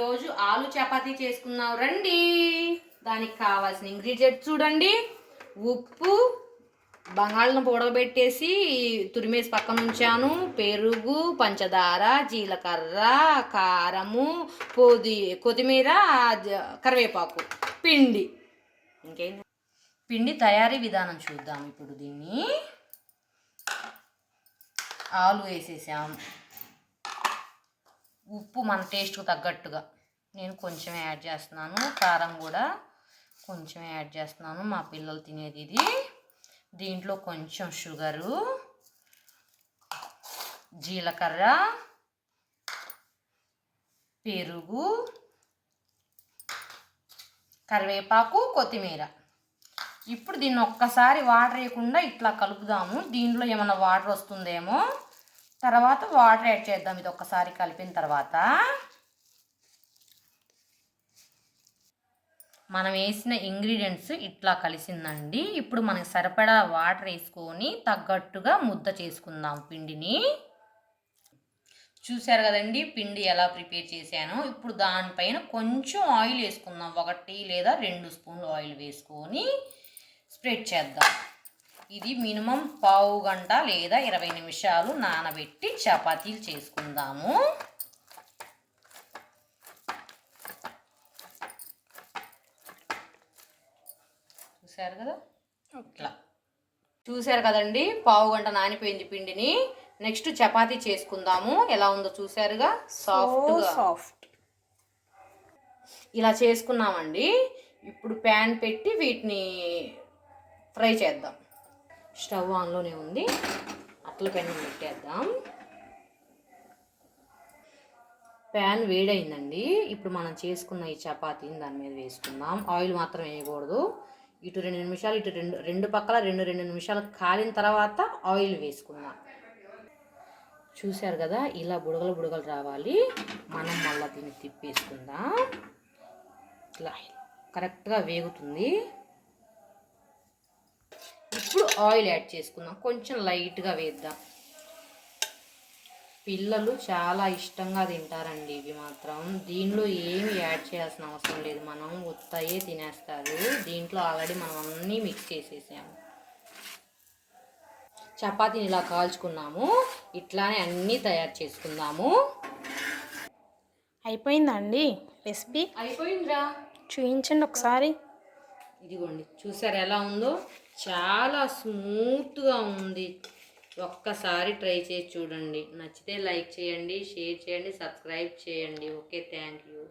ఈరోజు ఆలు చపాతీ చేసుకున్నాం రండి. దానికి కావాల్సిన ఇంగ్రీడియంట్స్ చూడండి. ఉప్పు బంగాళను ఉడకబెట్టేసి తురిమేసి పక్కన ఉంచాను. పెరుగు పంచదార జీలకర్ర కారము పొది కొత్తిమీర కరివేపాకు పిండి. ఇంకేం? పిండి తయారీ విధానం చూద్దాం ఇప్పుడు దీన్ని. ఆలు వేసేసాం. ఉప్పు మన టేస్ట్కి తగ్గట్టుగా. నేను కొంచెం యాడ్ చేస్తున్నాను. కారం కూడా కొంచెం యాడ్ చేస్తున్నాను. మా పిల్లలు తినేది ఇది. దీంట్లో కొంచెం షుగరు జీలకర్ర పెరుగు కరివేపాకు కొత్తిమీర. ఇప్పుడు దీన్ని ఒక్కసారి వాటర్ వేయకుండా ఇట్లా కలుపుదాము. దీంట్లో ఏమైనా వాటర్ వస్తుందేమో తర్వాత వాటర్ యాడ్ చేద్దాం. ఇది ఒక్కసారి కలిపిన తర్వాత మనం వేసిన ఇంగ్రీడియంట్స్ ఇట్లా కలిసిందండి. ఇప్పుడు మనకి సరిపడా వాటర్ వేసుకొని తగ్గట్టుగా ముద్ద చేసుకుందాం పిండిని. చూశారు కదండి పిండి ఎలా ప్రిపేర్ చేశాను. ఇప్పుడు దానిపైన కొంచెం ఆయిల్ వేసుకుందాం. ఒకటి లేదా రెండు స్పూన్లు ఆయిల్ వేసుకొని స్ప్రెడ్ చేద్దాం. ఇది మినిమం పావు గంట లేదా ఇరవై నిమిషాలు నానబెట్టి చపాతీలు చేసుకుందాము. చూశారు కదా? ఇట్లా. చూశారు కదండి? పావు గంట నానిపోయింది పిండిని. నెక్స్ట్ చపాతీ చేసుకుందాము. ఎలా ఉందో చూశారుగా? సాఫ్ట్గా. సాఫ్ట్. ఇలా చేసుకున్నామండి. ఇప్పుడు ప్యాన్ పెట్టి వీటిని ఫ్రై చేద్దాం. స్టవ్ ఆన్లోనే ఉంది. అట్ల పెన్ను పెట్టేద్దాం. ప్యాన్ వేడైందండి. ఇప్పుడు మనం చేసుకున్న ఈ చపాతీని దాని మీద వేసుకుందాం. ఆయిల్ మాత్రం వేయకూడదు. ఇటు రెండు నిమిషాలు ఇటు రెండు రెండు పక్కల రెండు రెండు నిమిషాలు కాలిన తర్వాత ఆయిల్ వేసుకుందాం. చూశారు కదా ఇలా బుడగలు బుడగలు రావాలి. మనం మళ్ళీ దీన్ని తిప్పేసుకుందాం. ఇట్లా కరెక్ట్గా వేగుతుంది. ఇప్పుడు ఆయిల్ యాడ్ చేసుకుందాం. కొంచెం లైట్గా వేద్దాం. పిల్లలు చాలా ఇష్టంగా తింటారండి ఇవి మాత్రం. దీనిలో ఏమి యాడ్ చేయాల్సిన అవసరం లేదు. మనం ఉత్తయే తినేస్తారు. దీంట్లో ఆల్రెడీ మనం అన్నీ మిక్స్ చేసేసాము. చపాతీని ఇలా కాల్చుకున్నాము. ఇట్లానే అన్నీ తయారు చేసుకుందాము. అయిపోయిందా అండి రెసిపీ? అయిపోయిందిరా. చూపించండి ఒకసారి. ఇదిగోండి. చూసారు ఎలా ఉందో? చాలా స్మూత్గా ఉంది. ఒక్కసారి ట్రై చేసి చూడండి. నచ్చితే లైక్ చేయండి షేర్ చేయండి సబ్స్క్రైబ్ చేయండి. Okay thank you.